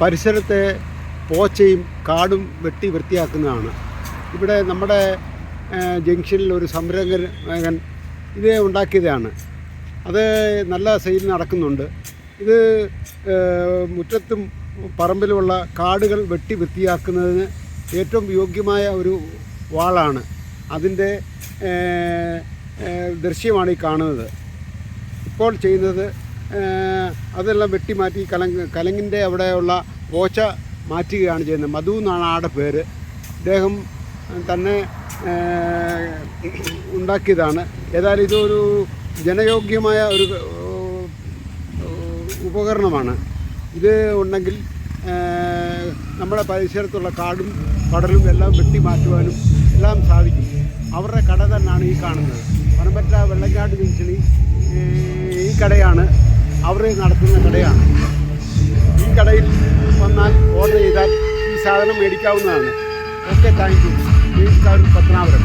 പരിസരത്തെ പോച്ചയും കാടും വെട്ടി വൃത്തിയാക്കുന്നതാണ്. ഇവിടെ നമ്മുടെ ജംഗ്ഷനിൽ ഒരു സംരംഭകൻ ഇത് ഉണ്ടാക്കിയതാണ്. അത് നല്ല സെയിൽ നടക്കുന്നുണ്ട്. ഇത് മുറ്റത്തും പറമ്പിലുമുള്ള കാടുകൾ വെട്ടി വൃത്തിയാക്കുന്നതിന് ഏറ്റവും യോഗ്യമായ ഒരു വാളാണ്. അതിന്റെ ദൃശ്യമാണ് ഈ കാണുന്നത്. ഇപ്പോൾ ചെയ്യുന്നത് അതെല്ലാം വെട്ടി മാറ്റി കലങ് കലങ്ങിന്റെ അവിടെയുള്ള പോച്ച മാറ്റുകയാണ് ചെയ്യുന്നത്. മധു എന്നാണ് ആടെ പേര്. അദ്ദേഹം തന്നെ ഉണ്ടാക്കിയതാണ്. ഏതായാലും ഇതൊരു ജനയോഗ്യമായ ഒരു ഉപകരണമാണ്. ഇത് ഉണ്ടെങ്കിൽ നമ്മുടെ പരിസരത്തുള്ള കാടും കടലും എല്ലാം വെട്ടി മാറ്റുവാനും എല്ലാം സാധിക്കും. അവരുടെ കട തന്നെയാണ് ഈ കാണുന്നത്. പനമ്പറ്റ വെള്ളക്കാട് ജംഗ്ഷനിൽ ഈ കടയാണ്. അവർ നടത്തുന്ന കടയാണ്. ഈ കടയിൽ വന്നാൽ ഓർഡർ ചെയ്താൽ ഈ സാധനം മേടിക്കാവുന്നതാണ്. Okay thank you Padmanabharam